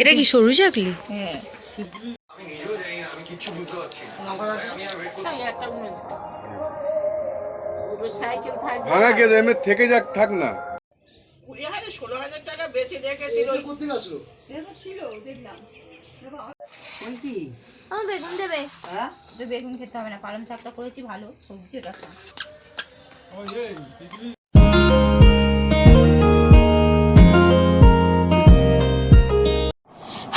এটা কি সরু চাকলি? হ্যাঁ। ভাঙা কে থেকে যাক থাক না। কুড়ি হাজার ষোলো হাজার টাকা বেচে রেখেছিল। ওই আমার বেগুন দেবে। হ্যাঁ? তো বেগুন খেতে হবে না পালং শাকটা করেছি ভালো। সবজি ওটা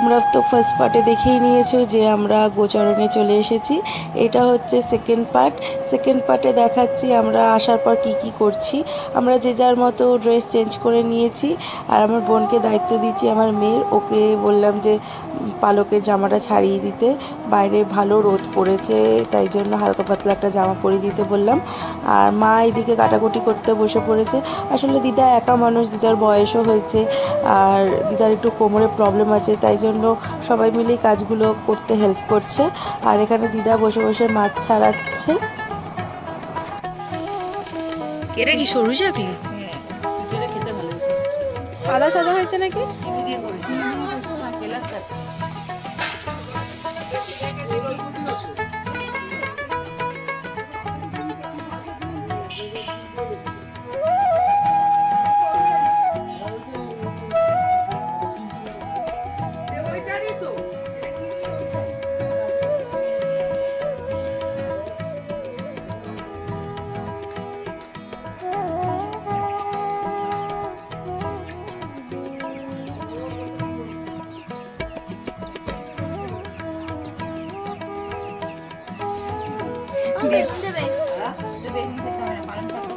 তোমরা তো ফার্স্ট পার্টে দেখেই নিয়েছো যে আমরা গোচরণে চলে এসেছি। এটা হচ্ছে সেকেন্ড পার্ট সেকেন্ড পার্টে দেখাচ্ছি আমরা আসার পর কি কি করছি। আমরা যে যার মতো ড্রেস চেঞ্জ করে নিয়েছি। আর আমার বোনকে দায়িত্ব দিচ্ছি আমার মেয়ের। ওকে বললাম যে, পালকের জামাটা ছাড়িয়ে দিতে। বাইরে ভালো রোদ পড়েছে, তাই জন্য হালকা পাতলা একটা জামা পরিয়ে দিতে বললাম। আর মা এদিকে কাটাকুটি করতে বসে পড়েছে। আসলে দিদা একা মানুষ, দিদার বয়সও হয়েছে। আর দিদার একটু কোমরে প্রবলেম আছে, তাই জন্য সবাই মিলে কাজগুলো করতে হেল্প করছে। আর এখানে দিদা বসে বসে মাছ ছাড়াচ্ছে। এটা কি সরু চাকলি সাদা সাদা হয়েছে নাকি? আমার বেগুন দেবে হ্যাঁ তো বেগুন খেতে হবে না পালং শাকটা করেছি ভালো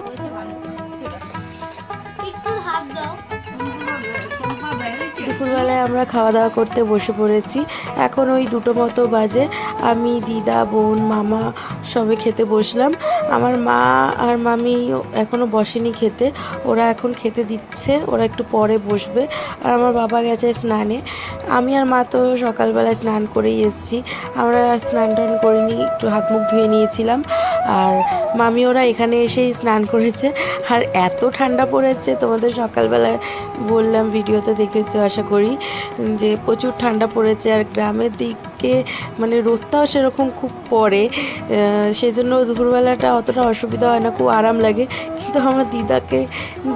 দুপুরবেলায় আমরা খাওয়া দাওয়া করতে বসে পড়েছি। এখন ওই দুটো মতো বাজে। আমি, দিদা, বোন, মামা সবে খেতে বসলাম। আমার মা আর মামি এখনও বসেনি খেতে। ওরা এখন খেতে দিচ্ছে। ওরা একটু পরে বসবে। আর আমার বাবা গেছে স্নানে। আমি আর মা তো সকালবেলায় স্নান করেই এসেছি। আমরা স্নান টান করিনি। একটু হাত মুখ ধুয়ে নিয়েছিলাম। আর মামি ওরা এখানে এসেই স্নান করেছে। আর এত ঠান্ডা পড়েছে, তোমাদের সকালবেলা বললাম, ভিডিওতে দেখেছ, আশা করি, যে প্রচুর ঠান্ডা পড়েছে। আর গ্রামের দিকে মানে রোদটাও সেরকম খুব পড়ে সেই জন্য দুপুরবেলাটা অতটা অসুবিধা হয় না, খুব আরাম লাগে। কিন্তু আমার দিদাকে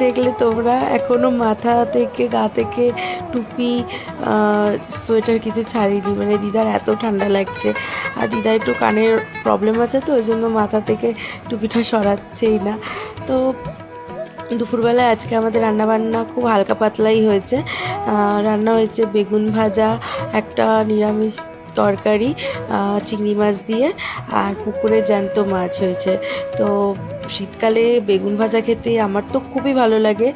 দেখলে তোমরা এখনও মাথা থেকে, গা থেকে টুপি সোয়েটার কিছু ছাড়িনি। মানে দিদার এত ঠান্ডা লাগছে। আর দিদার একটু কানের প্রবলেম আছে তো, ওই জন্য মাথা থেকে টুপিটা সরাচ্ছেই না। তো দুপুরবেলায় আজকে আমাদের রান্নাবান্না খুব হালকা পাতলাই হয়েছে। রান্না হয়েছে বেগুন ভাজা, একটা নিরামিষ তরকারি চিংড়ি মাছ দিয়ে আর পুকুরের জ্যান্ত মাছ হয়েছে। তো শীতকালে বেগুন ভাজা খেতে আমার তো খুবই ভালো লাগে।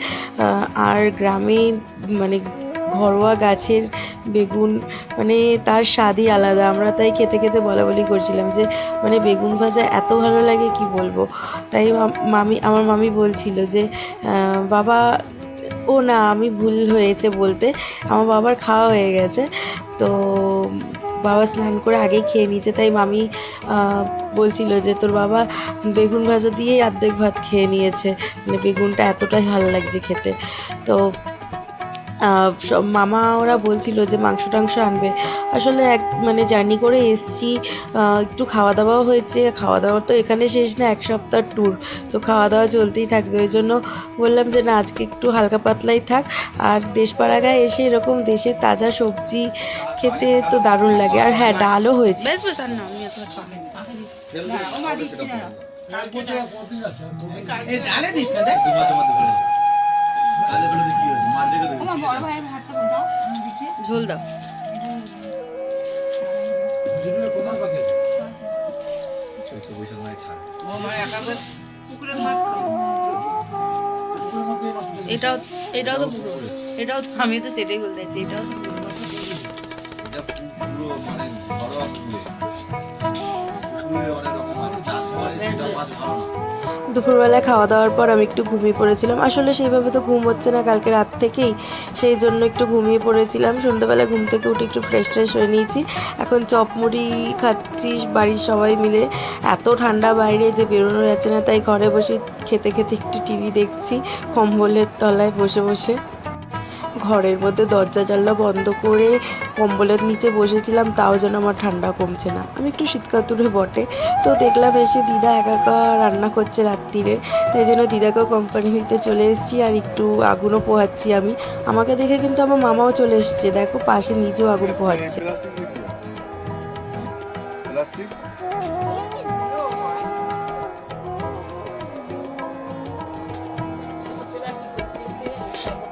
আর গ্রামে মানে ঘরোয়া গাছের বেগুন মানে তার স্বাদই আলাদা। আমরা তাই খেতে খেতে বলা বলি করছিলাম যে মানে বেগুন ভাজা এত ভালো লাগে, কি বলব? তাই মামি, আমার মামি বলছিল যে বাবা, ও না, আমি ভুল হয়েছে বলতে। আমার বাবার খাওয়া হয়ে গেছে। তো বাবা স্নান করে আগেই খেয়ে নিয়েছে, তাই মামি বলছিল যে তোর বাবা বেগুন ভাজা দিয়েই অর্ধেক ভাত খেয়ে নিয়েছে। মানে বেগুনটা এতটাই ভালো লাগছে খেতে। তো মামা ওরা বলছিল যে মাংস টাংস আনবে। আসলে এক মানে জার্নি করে এসছি একটু খাওয়া দাওয়াও হয়েছে। খাওয়া দাওয়া তো এখানে শেষ না এক সপ্তাহ ট্যুর তো খাওয়া দাওয়া চলতেই থাকবে ওই জন্য বললাম যে না আজকে একটু হালকা পাতলাই থাক। আর দেশপাড়াগায় এসে এরকম দেশের তাজা সবজি খেতে তো দারুণ লাগে। আর হ্যাঁ ডালও হয়েছে। এই ডালে দিস না দেখ। ঝোল দাও। এটাও এটাও তো এটাও তো- আমি তো সেটাই বলতে চাইছি এটাও তো দুপুরবেলায় খাওয়া দাওয়ার পর আমি একটু ঘুমিয়ে পড়েছিলাম। আসলে সেইভাবে তো ঘুম হচ্ছে না কালকে রাত থেকেই। সেই জন্য একটু ঘুমিয়ে পড়েছিলাম। সন্ধ্যাবেলা ঘুম থেকে উঠে একটু ফ্রেশ ফ্রেশ হয়ে নিয়েছি। এখন চপমুড়ি খাচ্ছি বাড়ির সবাই মিলে। এত ঠান্ডা বাইরে যে বেরোনো যাচ্ছে না, তাই ঘরে বসে খেতে খেতে একটু টিভি দেখছি কম্বলের তলায় বসে বসে। ঘরের মধ্যে দরজা জানলা বন্ধ করে কম্বলের নিচে বসেছিলাম, তাও যেন আমার ঠান্ডা কমছে না। আমি একটু শীতকাতুরে বটে। তো দেখলাম এসে দিদা একা একা রান্না করছে রাত্রিরে। তাই জন্য দিদাকেও কোম্পানি হইতে চলে এসেছি আর একটু আগুনও পোহাচ্ছি আমি। আমাকে দেখে কিন্তু আমার মামাও চলে এসেছে। দেখো, পাশে নিজেও আগুন পোহাচ্ছে। দিয়ে কি